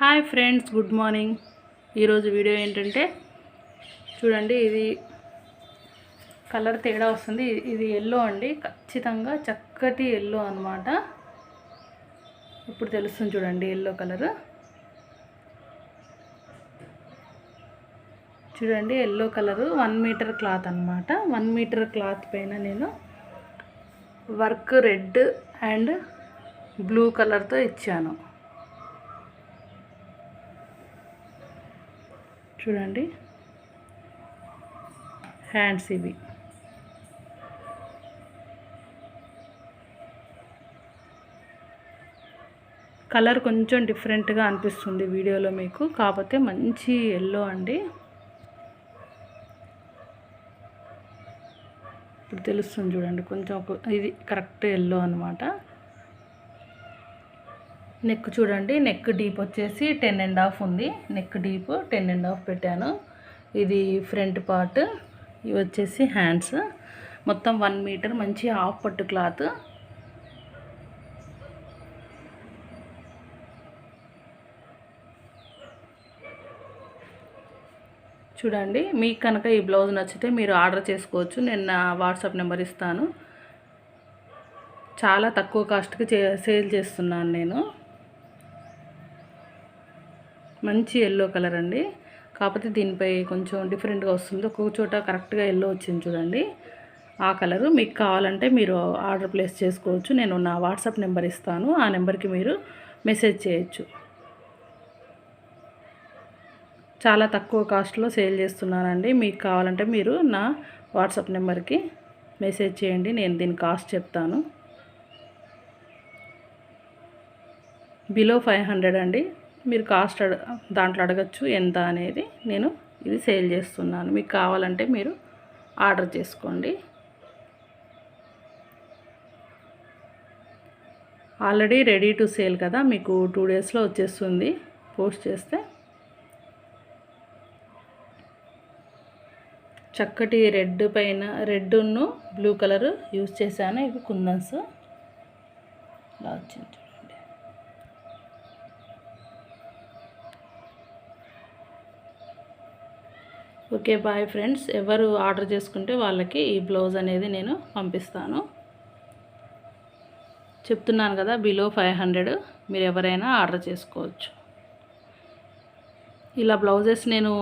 Hi friends good morning. ఈరోజు video ఏంటంటే చూడండి ఇది కలర్ తేడా వస్తుంది. ఇది ఎల్లో అండి. ఖచ్చితంగా చక్కటి ఎల్లో అనమాట ఇప్పుడు తెలుస్తుంది చూడండి ఎల్లో కలర్ చూడండి yellow colour one metre cloth అనమాట వన్ మీటర్ క్లాత్ పైన నేను వర్క్ రెడ్ అండ్ బ్లూ కలర్తో ఇచ్చాను. చూడండి. హ్యాండ్స్ ఇవి. కలర్ కొంచెం డిఫరెంట్గా అనిపిస్తుంది వీడియోలో మీకు. కాకపోతే మంచి ఎల్లో అండి. ఇప్పుడు తెలుస్తుంది చూడండి. కొంచెం ఇది కరెక్ట్ ఎల్లో అనమాట నెక్ చూడండి నెక్ డీప్ వచ్చేసి టెన్ అండ్ హాఫ్ ఉంది. Neck deep ten and half పెట్టాను. ఇది ఫ్రంట్ పార్ట్ ఇవి వచ్చేసి హ్యాండ్స్. మొత్తం వన్ మీటర్ మంచి హాఫ్ పట్టు క్లాత్. చూడండి మీకు కనుక ఈ బ్లౌజ్ నచ్చితే మీరు ఆర్డర్ చేసుకోవచ్చు. నేను నా వాట్సాప్ నెంబర్ ఇస్తాను. చాలా తక్కువ కాస్ట్కి సేల్ చేస్తున్నాను నేను. మంచి ఎల్లో కలర్ అండి. కాకపోతే దీనిపై కొంచెం డిఫరెంట్గా వస్తుంది. ఒక్కొక్క చోట కరెక్ట్గా ఎల్లో వచ్చింది చూడండి. ఆ కలరు మీకు కావాలంటే మీరు ఆర్డర్ ప్లేస్ చేసుకోవచ్చు. నేను నా వాట్సాప్ నెంబర్ ఇస్తాను. ఆ నెంబర్కి మీరు మెసేజ్ చేయొచ్చు. చాలా తక్కువ కాస్ట్లో సేల్ చేస్తున్నానండి. మీకు కావాలంటే మీరు నా వాట్సాప్ నెంబర్కి మెసేజ్ చేయండి. నేను దీని కాస్ట్ చెప్తాను. బిలో ఫైవ్ హండ్రెడ్ అండి. మీరు కాస్ట్ దాంట్లో అడగచ్చు ఎంత అనేది నేను ఇది సేల్ చేస్తున్నాను. మీకు కావాలంటే మీరు ఆర్డర్ చేసుకోండి. ఆల్రెడీ రెడీ టు సేల్ కదా మీకు టూ డేస్లో వచ్చేస్తుంది పోస్ట్ చేస్తే. చక్కటి రెడ్ పైన రెడ్ను బ్లూ కలర్ యూజ్ చేశాను. ఇవి కుందన్స్. ఇలా వచ్చింది. Okay bye friends. ఎవరు ఆర్డర్ చేసుకుంటే వాళ్ళకి ఈ బ్లౌజ్ అనేది నేను పంపిస్తాను. చెప్తున్నాను కదా బిలో ఫైవ్ హండ్రెడ్ మీరు ఎవరైనా ఆర్డర్ చేసుకోవచ్చు. ఇలా బ్లౌజెస్ నేను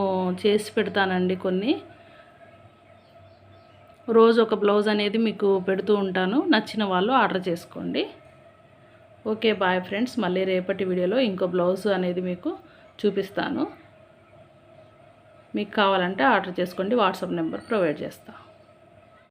చేసి పెడతానండి కొన్ని. రోజు ఒక బ్లౌజ్ అనేది మీకు పెడుతూ ఉంటాను. నచ్చిన వాళ్ళు ఆర్డర్ చేసుకోండి. Okay bye friends. మళ్ళీ రేపటి వీడియోలో ఇంకో బ్లౌజ్ అనేది మీకు చూపిస్తాను. మీకు కావాలంటే ఆర్డర్ చేసుకోండి వాట్సాప్ నెంబర్ ప్రొవైడ్ చేస్తాను